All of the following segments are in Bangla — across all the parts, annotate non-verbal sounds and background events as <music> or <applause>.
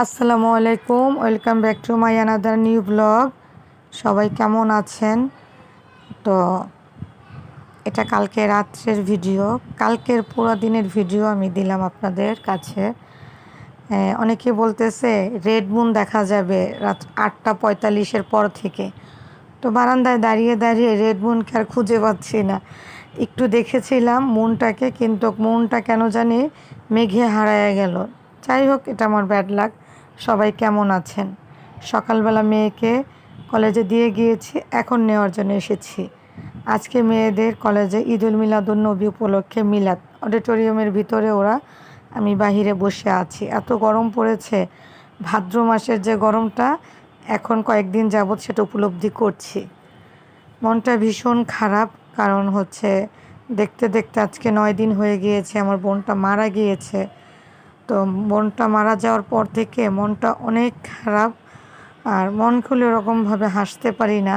আসসালামু আলাইকুম, welcome back to my another new blog সবাই কেমন আছেন? তো এটা কালকে রাত্রের ভিডিও কালকের পুরো দিনের ভিডিও আমি দিলাম আপনাদের কাছে। অনেকে বলতেছে রেড মুন দেখা যাবে রাত আটটা পঁয়তাল্লিশের পর থেকে। তো বারান্দায় দাঁড়িয়ে দাঁড়িয়ে রেড মুনকে আর খুঁজে পাচ্ছি না। একটু দেখেছিলাম মুনটাকে কিন্তু মুনটা কেন জানি মেঘে হারায় গেল। যাই হোক, এটা আমার ব্যাড লাগ সবাই কেমন আছেন? সকালবেলা মেয়েকে কলেজে দিয়ে গিয়েছি, এখন নেওয়ার জন্য এসেছি। আজকে মেয়েদের কলেজে ঈদুল মিলাদুল নবী উপলক্ষে মিলাদ। অডিটোরিয়ামের ভিতরে ওরা, আমি বাহিরে বসে আছি। এত গরম পড়েছে, ভাদ্র মাসের যে গরমটা, এখন কয়েকদিন যাবৎ সেটা উপলব্ধি করছি। মনটা ভীষণ খারাপ, কারণ হচ্ছে দেখতে দেখতে আজকে নয় দিন হয়ে গিয়েছে, আমার বোনটা মারা গিয়েছে। বোনটা মারা যাওয়ার পর থেকে মনটা অনেক খারাপ আর মন খুলে ওরকমভাবে হাসতে পারি না।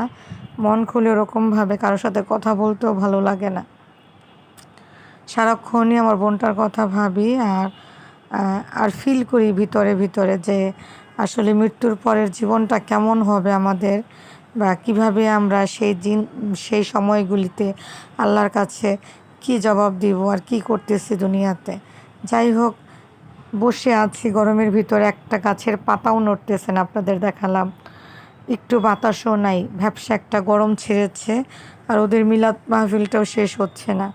মন খুলে ওরকমভাবে কারোর সাথে কথা বলতেও ভালো লাগে না। সারাক্ষণই আমার বোনটার কথা ভাবি আর আর ফিল করি ভিতরে ভিতরে যে আসলে মৃত্যুর পরের জীবনটা কেমন হবে আমাদের বা কীভাবে আমরা সেই দিন, সেই সময়গুলিতে আল্লাহর কাছে কি জবাব দিব আর কি করতেছি দুনিয়াতে। যাই হোক বসে আছি, গরমের ভিতরে একটা গাছের পাতাও নড়তেছে না আপনাদের দেখালাম। একটু বাতাসও নাই, ভ্যাবসা একটা গরম ছেড়েছে, আর ওদের মিলাদ মাহফিলটাও শেষ হচ্ছে না।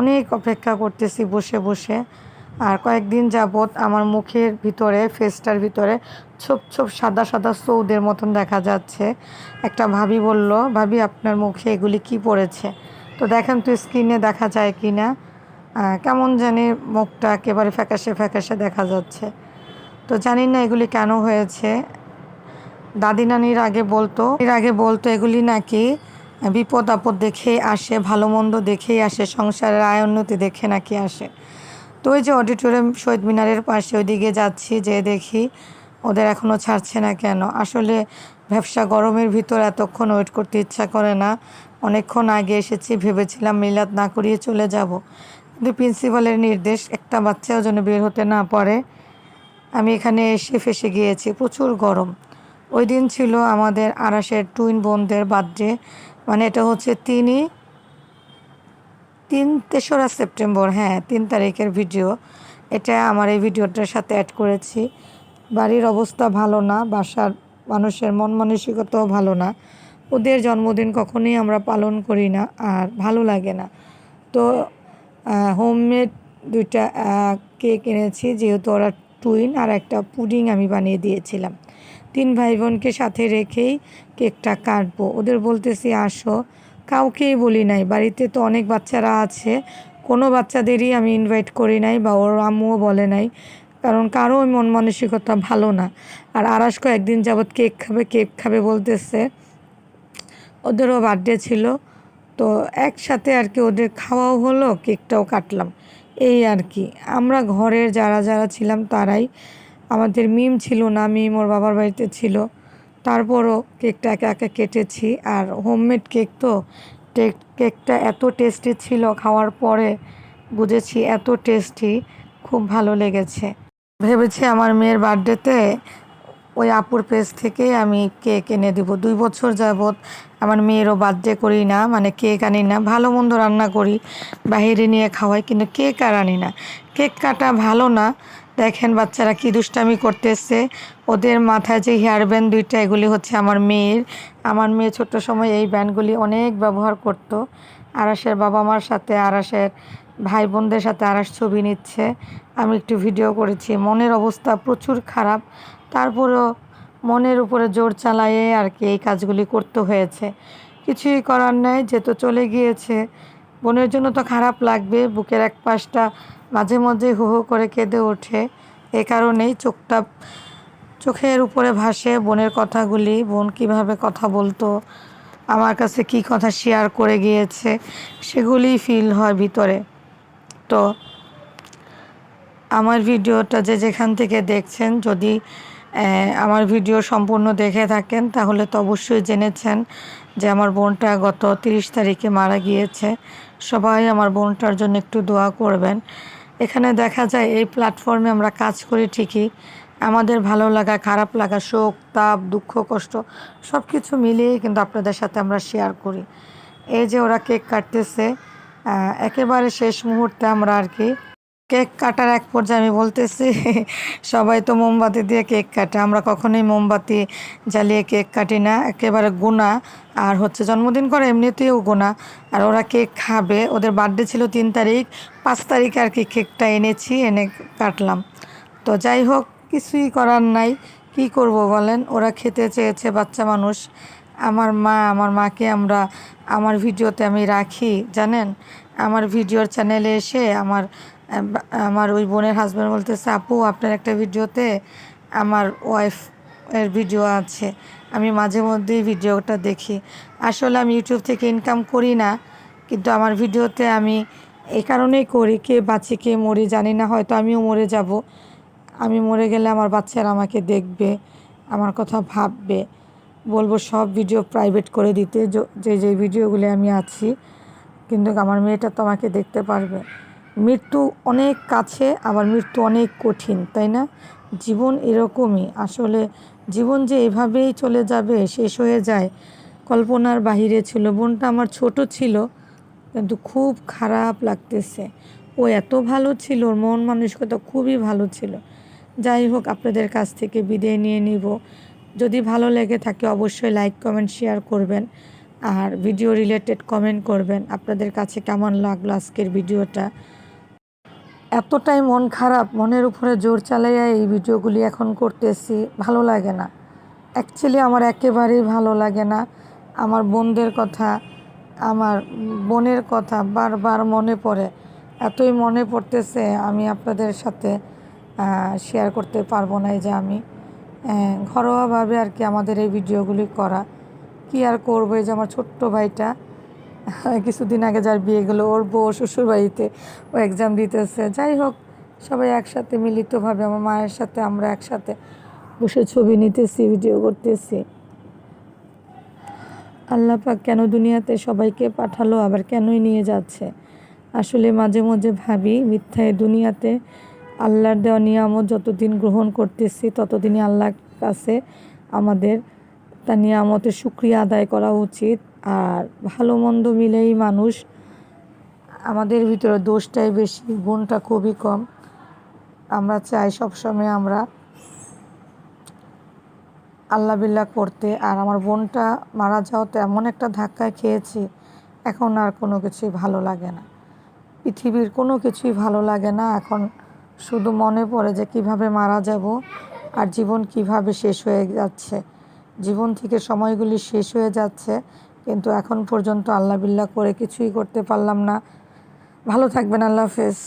অনেক অপেক্ষা করতেছি বসে বসে, আর কয়েকদিন যাবৎ আমার মুখের ভিতরে ফেসটার ভিতরে ছোপ ছোপ সাদা সাদা সৌদের মতন দেখা যাচ্ছে। একটা ভাবি বলল, ভাবি, আপনার মুখে এগুলি কি পড়েছে? তো দেখেন তো স্ক্রিনে দেখা যায় কি না কেমন জানি মুখটা একেবারে ফ্যাকাশে ফ্যাকাশে দেখা যাচ্ছে। তো জানি না এগুলি কেন হয়েছে। দাদি নানির আগে বলতো, এর আগে বলতো এগুলি নাকি বিপদ আপদ দেখেই আসে, ভালো মন্দ দেখেই আসে, সংসারের আয় উন্নতি দেখে নাকি আসে। তো ওই যে অডিটোরিয়াম শহীদ মিনারের পাশে ওইদিকে যাচ্ছি যে দেখি ওদের এখনও ছাড়ছে না কেন। আসলে ব্যবসা গরমের ভিতর এতক্ষণ ওয়েট করতে ইচ্ছা করে না। অনেকক্ষণ আগে এসেছি, ভেবেছিলাম মিলাদ না করিয়ে চলে যাব। কিন্তু প্রিন্সিপালের নির্দেশ, একটা বাচ্চাও যেন বের হতে না পারে। আমি এখানে এসে ফেসে গিয়েছি, প্রচুর গরম। ওই দিন ছিল আমাদের আরাসের টুইন বোনদের বার্থডে মানে এটা হচ্ছে তিনই তিন তেসরা সেপ্টেম্বর হ্যাঁ তিন তারিখের ভিডিও এটা আমার এই ভিডিওটার সাথে অ্যাড করেছি। বাড়ির অবস্থা ভালো না, বাসার মানুষের মন মানসিকতাও ভালো না। ওদের জন্মদিন কখনোই আমরা পালন করি না, আর ভালো লাগে না। তো হোমমেড দুইটা কেক এনেছি, যেহেতু ওরা টুইন আর একটা পুডিং আমি বানিয়ে দিয়েছিলাম। তিন ভাই বোনকে সাথে রেখেই কেকটা কাটবো। ওদের বলতেছি, আসো। কাউকেই বলি নাই। বাড়িতে তো অনেক বাচ্চারা আছে। কোনো বাচ্চাদেরই আমি ইনভাইট করি নাই বা ওর আম্মুও বলে নাই। কারণ কারও মন মানসিকতা ভালো না। আর আরাস একদিন যাবৎ কেক খাবে কেক খাবে বলতেছে। ওদেরও বার্থডে ছিল। তো একসাথে আর কি ওদের খাওয়াও হলো, কেকটাও কাটলাম। এই আর কি। আমরা ঘরের যারা যারা ছিলাম তারাই, আমাদের মিম ছিল না, মিম ওর বাবার বাড়িতে ছিল। তারপরও কেকটা একে একে কেটেছি। আর হোমমেড কেক তো কেকটা এত টেস্টি ছিল খাওয়ার পরে, বুঝেছি এত টেস্টি, খুব ভালো লেগেছে। ভেবেছি আমার মেয়ের বার্থডেতে ওই আপুর পেজ থেকেই আমি কেক এনে দিব। দুই বছর যাবৎ আমার মেয়েরও বার্থডে করি না মানে কেক আনি না, ভালো মন্দ রান্না করি বাইরে নিয়ে খাওয়াই, কিন্তু কেক আর আনি না। কেক কাটা ভালো না, দেখেন বাচ্চারা কী দুষ্টামি করতেছে, ওদের মাথায় যে হেয়ার ব্যান্ড দুইটা, এগুলি হচ্ছে আমার মেয়ের। আমার মেয়ে ছোট্ট সময় এই ব্যান্ডগুলি অনেক ব্যবহার করতো। আরাসের বাবা মার সাথে আরাসের ভাই বোনদের সাথে আরাস ছবি নিচ্ছে। আমি একটু ভিডিও করেছি, মনের অবস্থা প্রচুর খারাপ। তারপরেও মনের উপরে জোর চালায়ে আর কি এই কাজগুলি করতে হয়েছে। কিছুই করার নেই তো চলে গিয়েছে। বোনের জন্য তো খারাপ লাগবে, বুকের এক পাশটা মাঝে মাঝে হু হু করে কেঁদে ওঠে। এ কারণেই চোখটা, চোখের উপরে ভাসে বোনের কথাগুলি, বোন কীভাবে কথা বলতো, আমার কাছে কি কথা শেয়ার করে গিয়েছে, সেগুলি ফিল হয় ভিতরে। তো আমার ভিডিওটা যে যেখান থেকে দেখছেন, যদি আমার ভিডিও সম্পূর্ণ দেখে থাকেন, তাহলে তো অবশ্যই জেনেছেন যে আমার বোনটা গত তিরিশ তারিখে মারা গিয়েছে। সবাই আমার বোনটার জন্য একটু দোয়া করবেন। এখানে দেখা যায় এই প্ল্যাটফর্মে আমরা কাজ করি ঠিকই। আমাদের ভালো লাগা, খারাপ লাগা, শোক, তাপ, দুঃখ, কষ্ট সব কিছু মিলিয়েই কিন্তু আপনাদের সাথে আমরা শেয়ার করি। এই যে ওরা কেক কাটতেছে একেবারে শেষ মুহূর্তে আমরা আর কি কেক কাটার এক পর্যায়ে আমি বলতেছি, সবাই তো মোমবাতি দিয়ে কেক কাটে। আমরা কখনোই মোমবাতি জ্বালিয়ে কেক কাটি না, একেবারে গোনা। আর হচ্ছে জন্মদিন করে এমনিতেও গোনা। আর ওরা কেক খাবে। ওদের বার্থডে ছিল তিন তারিখ, পাঁচ তারিখে আর কি কেকটা এনেছি, এনে কাটলাম। তো যাই হোক, কিছুই করার নাই। কি করব বলেন? ওরা খেতে চেয়েছে বাচ্চা মানুষ। আমার মা, আমার মাকে আমরা, আমার ভিডিওতে আমি রাখি, জানেন? আমার ভিডিওর চ্যানেলে এসে আমার আমার ওই বোনের হাজব্যান্ড বলতেছে, আপু, আপনার একটা ভিডিওতে আমার ওয়াইফ এর ভিডিও আছে। আমি মাঝে মধ্যেই ভিডিওটা দেখি। আসলে আমি ইউটিউব থেকে ইনকাম করি না, কিন্তু আমার ভিডিওতে আমি এই কারণেই করি, কে বাঁচি, কে মরি, জানি না, হয়তো আমিও মরে যাব। আমি মরে গেলে আমার বাচ্চারা আমাকে দেখবে, আমার কথা ভাববে। বলব, সব ভিডিও প্রাইভেট করে দিতে, য- যে ভিডিওগুলি আমি আছি। কিন্তু আমার মেয়েটা তো আমাকে দেখতে পারবে। মৃত্যু অনেক কাছে, আবার মৃত্যু অনেক কঠিন, তাই না? জীবন এরকমই। আসলে জীবন যে এভাবেই চলে যাবে, শেষ হয়ে যায়, কল্পনার বাহিরে ছিল। বোনটা আমার ছোট ছিল, কিন্তু খুব খারাপ লাগতেছে। ও এত ভালো ছিল, ওর মন মানসিকতা খুবই ভালো ছিল। যাই হোক, আপনাদের কাছ থেকে বিদায় নিয়ে নিব। যদি ভালো লেগে থাকে, অবশ্যই লাইক, কমেন্ট, শেয়ার করবেন। আর ভিডিও রিলেটেড কমেন্ট করবেন। আপনাদের কাছে কেমন লাগল আজকের ভিডিওটা? এতটাই মন খারাপ, মনের উপরে জোর চালাইয়া এই ভিডিওগুলি এখন করতেছি, ভালো লাগে না। অ্যাকচুয়ালি আমার একেবারেই ভালো লাগে না। আমার বোনদের কথা, আমার বোনের কথা বারবার মনে পড়ে। এতই মনে পড়তেছে আমি আপনাদের সাথে শেয়ার করতে পারব না এই যে আমি। ঘরোয়াভাবে আর কি আমাদের এই ভিডিওগুলি করা। কি আর করব এই যে আমার ছোট্ট ভাইটা। <laughs> কিছুদিন আগে যার বিয়ে গেলো, ওর বউ শ্বশুর বাড়িতে ও এক্সাম দিতেছে। যাই হোক, সবাই একসাথে মিলিতভাবে, আমার মায়ের সাথে আমরা একসাথে বসে ছবি নিতেছি ভিডিও করতেছি। আল্লাহ পাক কেন দুনিয়াতে সবাইকে পাঠালো, আবার কেনই নিয়ে যাচ্ছে? আসলে মাঝে মাঝে ভাবি মিথ্যায় দুনিয়াতে আল্লাহর দেওয়া নিয়ামত যতদিন গ্রহণ করতেছি, ততদিনই আল্লাহর কাছে আমাদের তার নিয়ামতের সুক্রিয়া আদায় করা উচিত। আর ভালো মন্দ মিলেই মানুষ আমাদের ভিতরে দোষটাই বেশি, গুণটা খুবই কম। আমরা চাই সবসময় আমরা আল্লাহ বিল্লাহ করতে। আর আমার বোনটা মারা যাওয়াতে এমন একটা ধাক্কায় খেয়েছি, এখন আর কোনো কিছুই ভালো লাগে না। পৃথিবীর কোনো কিছুই ভালো লাগে না। এখন শুধু মনে পড়ে যে কীভাবে মারা যাব আর জীবন কীভাবে শেষ হয়ে যাচ্ছে। জীবন থেকে সময়গুলি শেষ হয়ে যাচ্ছে। কিন্তু এখন পর্যন্ত আল্লাহ বিল্লাহ করে কিছুই করতে পারলাম না। ভালো থাকবেন আল্লাহ হাফেজ।